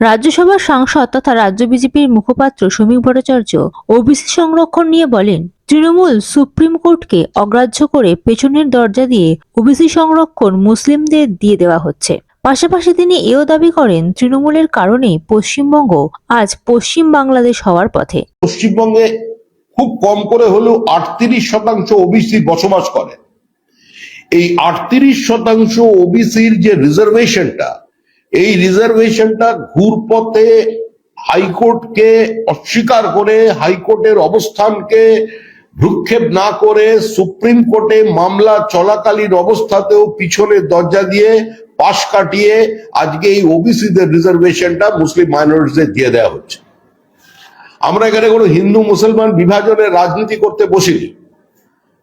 রাজ্যসভার সাংসদ তথা রাজ্য বিজেপির মুখপাত্র সমীক ভট্টাচার্য ওবিসি সংরক্ষণ নিয়ে বলেন, তৃণমূল সুপ্রিম কোর্টকে অগ্রাহ্য করে পেছনের দরজা দিয়ে ওবিসি সংরক্ষণ মুসলিমদের দিয়ে দেওয়া হচ্ছে। পাশাপাশি তিনি এও দাবি করেন, তৃণমূলের কারণে পশ্চিমবঙ্গ আজ পশ্চিম বাংলাদেশ হওয়ার পথে। পশ্চিমবঙ্গে খুব কম করে হলেও আটত্রিশ শতাংশ ওবিসি বসবাস করে। এই আটত্রিশ শতাংশ ওবিসির যে রিজার্ভেশনটা এই রিজার্ভেশনটা ঘুরপথে হাইকোর্টকে অস্বীকার করে, হাইকোর্টের অবস্থানকে ভ্রুক্ষেপ না করে সুপ্রিম কোর্টে মামলা চলাকালীন অবস্থাতেও পিছনে দরজা দিয়ে পাশ কাটিয়ে আজকে এই ওবিসিদের রিজার্ভেশনটা মুসলিম মাইনরিটিদের দিয়ে দেওয়া হচ্ছে আমরা এখানে কোনো হিন্দু, মুসলমান বিভাজনের রাজনীতি করতে বসিনি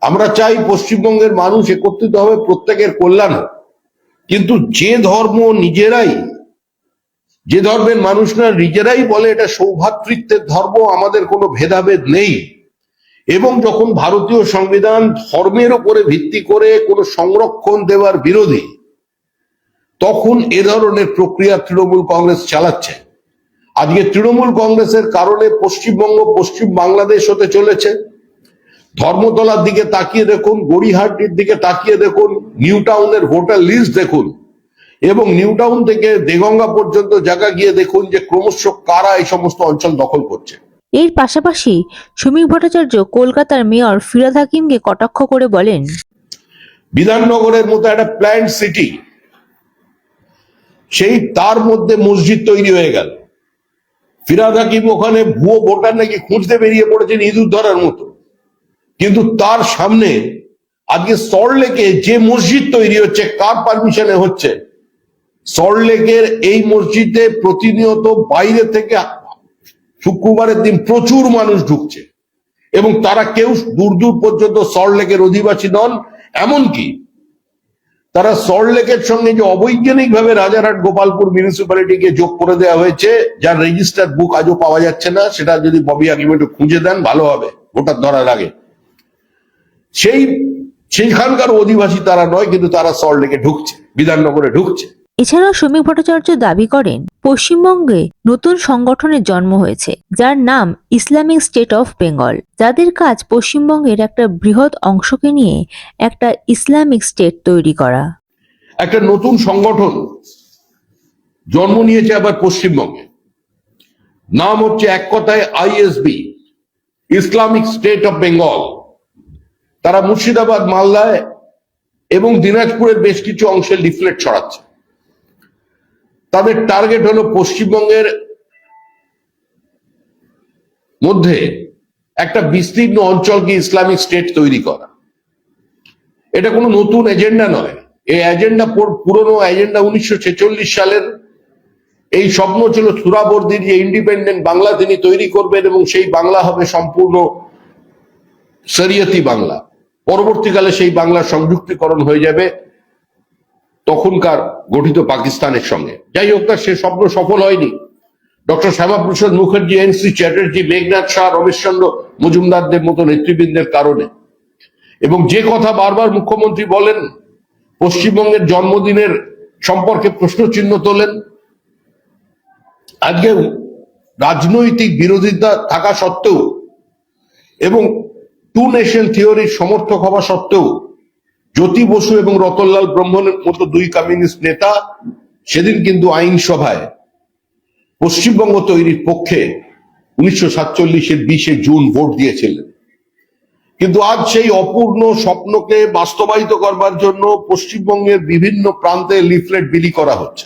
আমরা চাই পশ্চিমবঙ্গের মানুষ একত্রিত হবে প্রত্যেকের কল্যাণ হোক। কিন্তু যে ধর্ম নিজেরাই, যে ধর্মের মানুষরা নিজেরাই বলে এটা সৌভাতৃত্বের ধর্ম, আমাদের কোনো ভেদাভেদ নেই। এবং যখন ভারতীয় সংবিধান ধর্মের উপরে ভিত্তি করে কোনো সংরক্ষণ দেওয়ার বিরোধী, তখন এ ধরনের প্রক্রিয়া তৃণমূল কংগ্রেস চালাচ্ছে। আজকে তৃণমূল কংগ্রেসের কারণে পশ্চিমবঙ্গ পশ্চিম বাংলাদেশ হতে চলেছে। ধর্মতলার দিকে তাকিয়ে দেখুন গড়িহাটির দিকে তাকিয়ে দেখুন নিউ টাউনের ভোটার লিস্ট দেখুন এবং নিউ টাউন থেকে দেগঙ্গা পর্যন্ত জায়গা গিয়ে দেখুন যে ক্রমশ কারা এই সমস্ত অঞ্চল দখল করছে। এর পাশাপাশি সমীক ভট্টাচার্য কলকাতার মেয়র ফিরাদ হাকিমকে কটাক্ষ করে বলেন বিধাননগরের মতো একটা প্ল্যান্ট সিটি সেই তার মধ্যে মসজিদ তৈরি হয়ে গেল। ফিরাদ হাকিম ওখানে ভুয়ো ভোটার নাকি খুঁজতে বেরিয়ে পড়েছেন ইঁদুর ধরার মতো। কিন্তু তার সামনে আজকে সল্টলেকে যে মসজিদ তৈরি হচ্ছে, কার পারমিশনে হচ্ছে? সল্টলেকের এই মসজিদে প্রতিনিয়ত বাইরে থেকে শুক্রবারের দিন প্রচুর মানুষ ঢুকছে। এবং তারা কেউ দূর দূর পর্যন্ত সল্টলেকের অধিবাসী নন, এমনকি তারা সল্টলেকের সঙ্গে যে অবৈজ্ঞানিক ভাবে রাজারহাট গোপালপুর মিউনিসিপ্যালিটিকে যোগ করে দেওয়া হয়েছে, যার রেজিস্টার বুক আজও পাওয়া যাচ্ছে না, সেটা যদি ববি হাকিম একটু খুঁজে দেন, ভালো হবে, ভোটার ধরার আগে। সেই সেইখানকার অধিবাসী তারা নয় কিন্তু তারা সল্টলেকে ঢুকছে বিধাননগরে ঢুকছে। এছাড়াও সমীক ভট্টাচার্য দাবি করেন পশ্চিমবঙ্গে নতুন সংগঠনের জন্ম হয়েছে যার নাম ইসলামিক স্টেট অফ বেঙ্গল। যাদের কাজ পশ্চিমবঙ্গের একটা বৃহৎ অংশকে নিয়ে একটা ইসলামিক স্টেট তৈরি করা। একটা নতুন সংগঠন জন্ম নিয়েছে আবার পশ্চিমবঙ্গে। নাম হচ্ছে এক কথায় ISB Islamic State of Bengal. তারা মুর্শিদাবাদ, মালদায় এবং দিনাজপুরের বেশ কিছু অংশে লিফলেট ছড়াচ্ছে। তাদের টার্গেট হলো পশ্চিমবঙ্গের মধ্যে একটা বিস্তীর্ণ অঞ্চলকে ইসলামিক স্টেট তৈরি করা। এটা কোনো নতুন এজেন্ডা নয়। এই এজেন্ডা পুরনো এজেন্ডা উনিশশো ছেচল্লিশ সালের এই স্বপ্ন ছিল সুরাবর্দির যে ইন্ডিপেন্ডেন্ট বাংলা তিনি তৈরি করবেন এবং সেই বাংলা হবে সম্পূর্ণ শরিয়তি বাংলা। পরবর্তীকালে সেই বাংলার সংযুক্তিকরণ হয়ে যাবে তখনকার গঠিত পাকিস্তানের সঙ্গে। যাই হোক তার সে স্বপ্ন সফল হয়নি। Doctor Shyamaprasad Mukherjee N C Chatterjee Meghnad Shah, Rameshchandra মজুমদারদের মতো নেতৃবৃন্দের কারণে। এবং যে কথা বারবার মুখ্যমন্ত্রী বলেন, পশ্চিমবঙ্গের জন্মদিনের সম্পর্কে প্রশ্নচিহ্ন তোলেন আজকে রাজনৈতিক বিরোধিতা থাকা সত্ত্বেও এবং টু নেশন থিওরির সমর্থক হওয়া সত্ত্বেও, জ্যোতি বসু এবং রতনলাল ব্রহ্মণের মতো দুই কমিউনিস্ট নেতা সেদিন কিন্তু আইনসভায় পশ্চিমবঙ্গ তৈরির পক্ষে উনিশশো সাতচল্লিশের বিশে জুন ভোট দিয়েছিলেন। কিন্তু আজ সেই অপূর্ণ স্বপ্নকে বাস্তবায়িত করবার জন্য পশ্চিমবঙ্গের বিভিন্ন প্রান্তে লিফলেট বিলি করা হচ্ছে।